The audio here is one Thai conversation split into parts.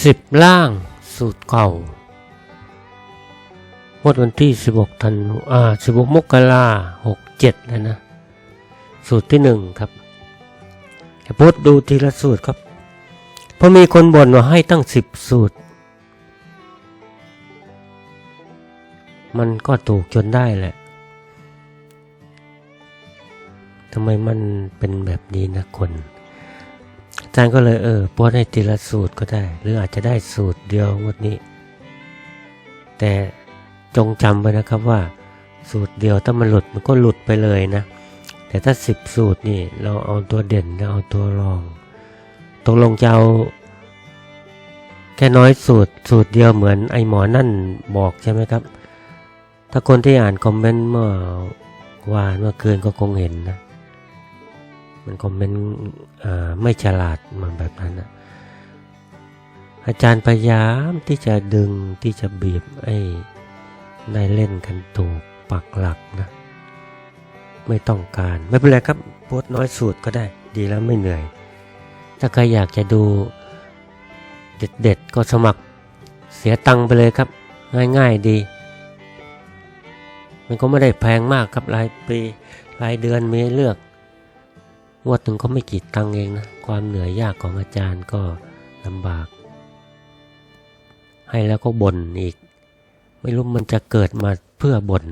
สิบล่างสูตรเก่าวดวันที่สิบหกธันวาอ่าสิบหกมกราหกเจ็ดนะนะ สูตรที่หนึ่งครับจะพูดดูทีละสูตรครับ เพราะมีคนบ่นว่าให้ตั้งสิบสูตร มันก็ถูกจนได้แหละทำไมมันเป็นแบบนี้นะคน จารย์ก็เลยเออโพสต์ให้ทีละสูตรก็ได้ หรืออาจจะได้สูตรเดียวงวดนี้ แต่จงจำไว้นะครับว่า สูตรเดียวถ้ามันหลุดมันก็หลุดไปเลยนะ แต่ถ้าสิบสูตรนี่เราเอาตัวเด่นแล้วเอาตัวรองตกลงจะเอาแค่น้อยสูตรสูตรเดียวเหมือนไอหมอนั่นบอกใช่ไหมครับ ถ้าคนที่อ่านคอมเมนต์เมื่อวานเมื่อคืนก็คงเห็นนะ มันคอมเมนต์ไม่ฉลาดมาแบบนั้นนะอาจารย์พยายามที่จะดึงที่จะบีบไอ้ได้เล่นกันถูกปักหลักนะ ไม่ต้องการไม่เป็นไรครับโพสน้อยสูตรก็ได้ ดีแล้วไม่เหนื่อย ถ้าใครอยากจะดูเด็ดๆก็สมัครเสียตังค์ไปเลยครับ ง่ายๆดี มันก็ไม่ได้แพงมากครับรายปีรายเดือนมีเลือก วดหนึ่งก็ไม่กี่ตังเองนะ ความเหนื่อยยากของอาจารย์ก็ลำบาก ให้แล้วก็บ่นอีก ไม่รู้มันจะเกิดมาเพื่อบ่น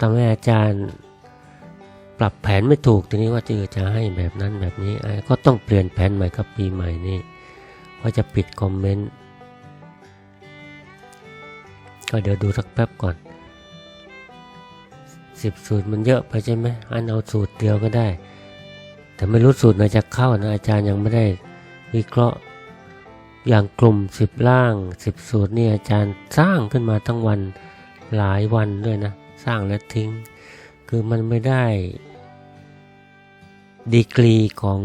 ทำให้อาจารย์ปรับแผนไม่ถูกทีนี้ว่าจะจะให้แบบนั้นแบบนี้ก็ต้องเปลี่ยนแผนใหม่ครับปีใหม่นี้ว่าจะปิดคอมเมนต์ ก็เดี๋ยวดูสักแป๊บก่อน สิบสูตรมันเยอะไปใช่ไหมอันเอาสูตรเดียวก็ได้ แต่ไม่รู้สูตรไหนจะเข้านะอาจารย์ยังไม่ได้วิเคราะห์ อย่างกลุ่มสิบล่างสิบสูตรนี่อาจารย์สร้างขึ้นมาทั้งวันหลายวันด้วยนะ สร้างและทิ้ง คือมันไม่ได้ ดีกรีของ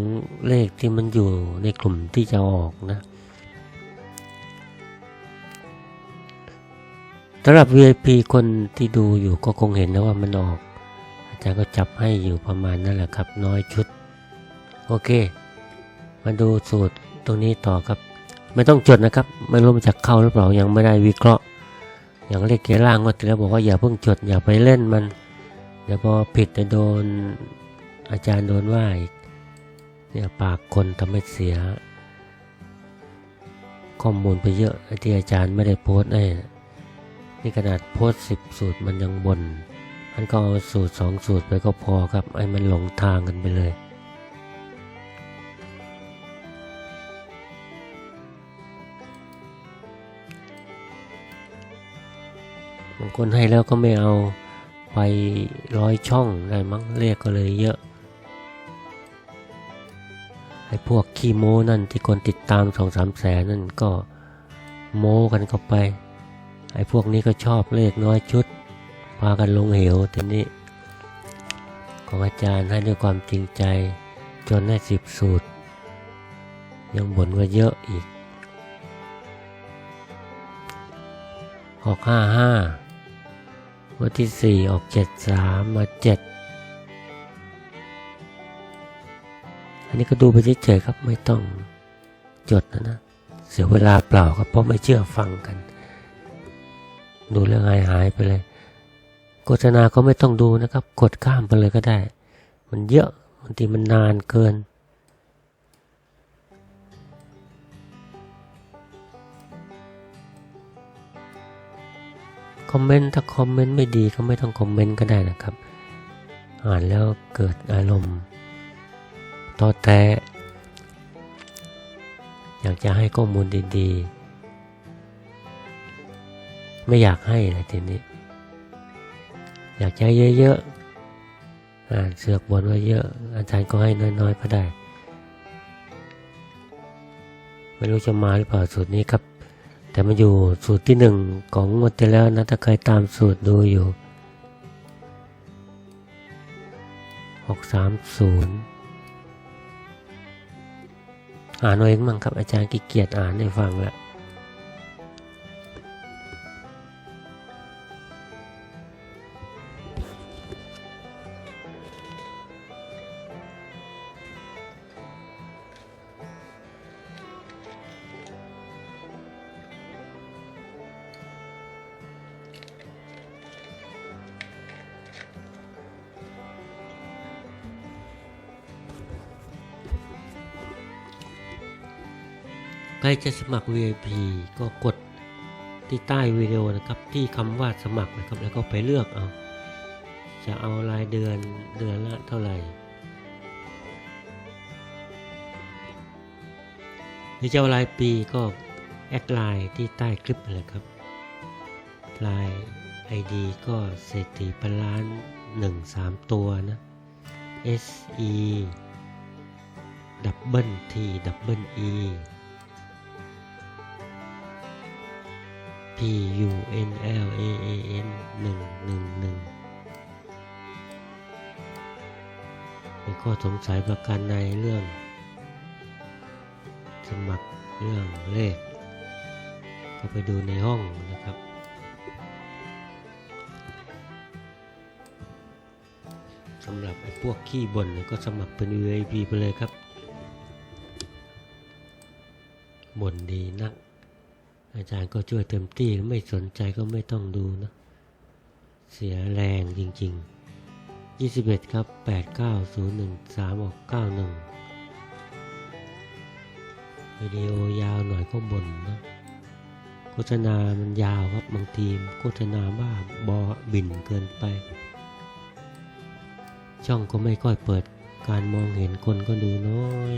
เลขที่มันอยู่ในกลุ่มที่จะออกนะ สำหรับ VIP คนที่ดูอยู่ก็คงเห็นนะว่ามันออก อาจารย์ก็จับให้อยู่ประมาณนั่นแหละครับน้อยชุด โอเค มาดูสูตรตรงนี้ต่อครับ ไม่ต้องจดนะครับ ไม่รู้มันจะเข้าหรือเปล่ายังไม่ได้วิเคราะห์ อย่างเลขเกียร์ล่างก็ทีแล้วบอกว่าอย่าเพิ่งจดอย่าไปเล่นมันเดี๋ยวพอผิดจะโดนอาจารย์โดนว่าอีกเนี่ยปากคนทำให้เสีย ข้อมูลไปเยอะที่อาจารย์ไม่ได้โพสต์ให้นะ นี่ขนาดโพสสิบสูตรมันยังบน่นมันก็เอาสูตรสองสูตรไปก็พอครับไอ้มันหลงทางกันไปเลย บางคนให้แล้วก็ไม่เอาไปร้อยช่องได้มั้งเลขก็เลยเยอะไอ้พวกขี้โม้นั่นที่คนติดตามสองสามแสนนั่นก็โม้กันเข้าไป ไอ้พวกนี้ก็ชอบเลขน้อยชุด พากันลงเหวทีนี้ ของอาจารย์ให้ด้วยความจริงใจ จนได้สิบสูตร ยังบ่นว่าเยอะอีกออกห้าห้าวันที่สี่ออกเจ็ดสามมาเจ็ดอันนี้ก็ดูไปเฉยๆครับไม่ต้องจดนะนะ เสียเวลาเปล่าครับเพราะไม่เชื่อฟังกัน ดูเรื่องหายหายไปเลย โฆษณาก็ไม่ต้องดูนะครับ กดข้ามไปเลยก็ได้ มันเยอะบางทีมันนานเกิน คอมเมนต์ถ้าคอมเมนต์ไม่ดีก็ไม่ต้องคอมเมนต์ก็ได้นะครับ อ่านแล้วเกิดอารมณ์ต่อแต่อยากจะให้ข้อมูลดีๆ ไม่อยากให้เลยทีนี้ อยากให้เยอะๆอ่านเสือกบนว่าเยอะ อาจารย์ก็ให้น้อยๆก็ได้ ไม่รู้จะมาหรือเปล่าสูตรนี้ครับ แต่มาอยู่สูตรที่หนึ่งของงวดที่แล้วนะถ้าใครตามสูตรดูอยู่หกสามศูนย์อ่านเอาเองมั่งครับอาจารย์ขี้เกียจอ่านให้ฟังแล้ว ครจะสมัคร VIP ก็กดที่ใต้วิดีโอนะครับที่คำว่าสมัครนะครับ แล้วก็ไปเลือกเอาจะเอารายเดือนเดือนละเท่าไหร่หรือจะเอารายปีก็แอดไลน์ที่ใต้คลิปเลยครับไลน์ ID ก็เศรษฐีพันล้านหนึ่งสามตัวนะ S E ดับเบิล T ดับเบิล E P U N L A A N หนึ่งหนึ่งหนึ่งมีข้อสงสัยประการในเรื่อง สมัครเรื่องเลข ก็ไปดูในห้องนะครับสำหรับพวกขี้บ่นเนี่ยก็สมัครเป็น VIP ไปเลยครับบ่นดีนัก อาจารย์ก็ช่วยเต็มที่ไม่สนใจก็ไม่ต้องดูนะ เสียแรงจริง ๆ 21 ครับ 89013ออก91 วิดีโอยาวหน่อยก็บ่นนะ โฆษณามันยาวครับบางทีโฆษณาบ้าบอบิ่นเกินไป ช่องก็ไม่ค่อยเปิดการมองเห็นคนก็ดูน้อย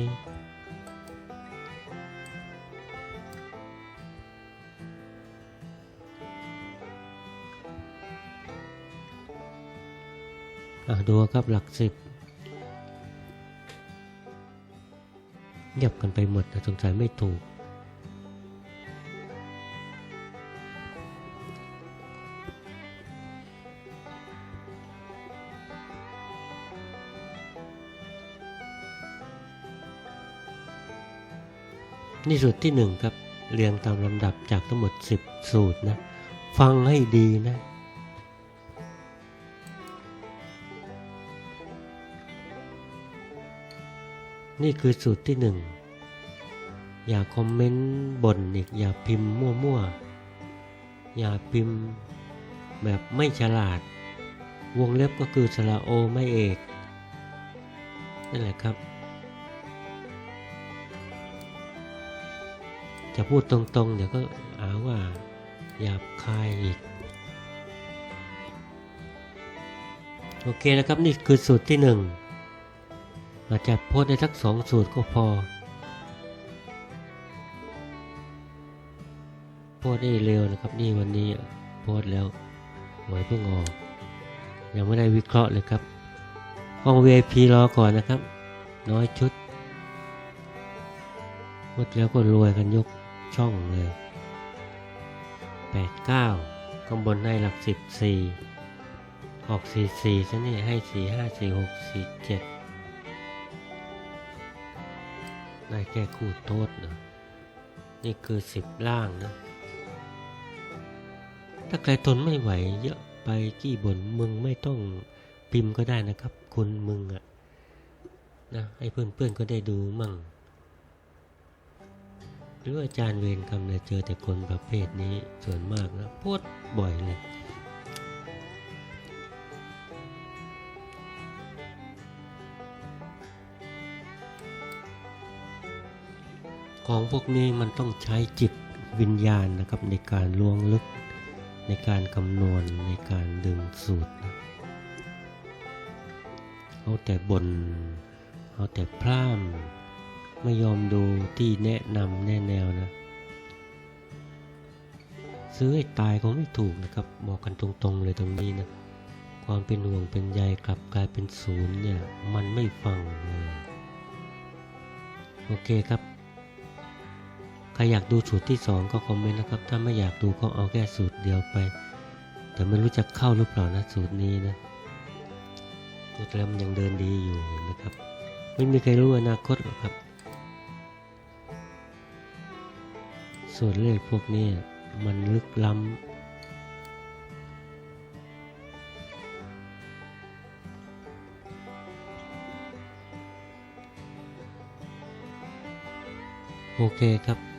ดูครับหลักสิบเงียบกันไปหมดนะสงสัยไม่ถูก นี่สูตรที่หนึ่งครับ เรียงตามลำดับจากทั้งหมด 10 สูตรนะ ฟังให้ดีนะ นี่คือสูตรที่หนึ่ง อย่าคอมเมนต์บ่นอีก อย่าพิมพ์มั่วๆ อย่าพิมพ์แบบไม่ฉลาด วงเล็บก็คือสระโอไม่เอก นั่นแหละครับ จะพูดตรงๆ เดี๋ยวก็หาว่าหยาบคายอีก โอเคนะครับ นี่คือสูตรที่หนึ่ง อาจจะโพสได้สักสองสูตรก็พอ โพสได้เร็วนะครับนี่วันนี้โพสแล้วหวยเพิ่งออก ยังไม่ได้วิเคราะห์เลยครับห้อง VIP รอก่อนนะครับ น้อยชุดหมดแล้วก็รวยกันยกช่องเลย 8 9ข้างบนให้หลัก 14 ออก 44ซะนี่ให้ 4 5 4 6 4 7 ได้แค่คู่โทษนะนี่คือสิบล่างนะ ถ้าใครทนไม่ไหวเยอะไปกี้บ่นมึงไม่ต้องพิมพ์ก็ได้นะครับ คุณมึงอะนะให้เพื่อนๆก็ได้ดูมั่ง หรืออาจารย์เวรกรรมเนี่ยเจอแต่คนประเภทนี้ส่วนมากนะโพดบ่อยเลย ของพวกนี้มันต้องใช้จิตวิญญาณนะครับในการล้วงลึก ในการคำนวณในการดึงสูตรนะเอาแต่บนเอาแต่พร่ำไม่ยอมดูที่แนะนำแน่แนวนะ ซื้อให้ตายก็ไม่ถูกนะครับ บอกกันตรงๆเลยตรงนี้นะ ความเป็นห่วงเป็นใยกลับกลายเป็นศูนย์เนี่ย มันไม่ฟังเลยโอเคครับ ครอยากดูสูตรที่สองก็คอมเมนต์นะครับ ถ้าไม่อยากดูก็เอาแค่สูตรเดียวไป แต่ไม่รู้จะเข้าหรือเปล่านะสูตรนี้นะสูตรแล้วมันยังเดินดีอยู่นะครับ ไม่มีใครรู้อนาคตหรอกครับ ส่วนเลขพวกนี้มันลึกล้ำโอเคครับ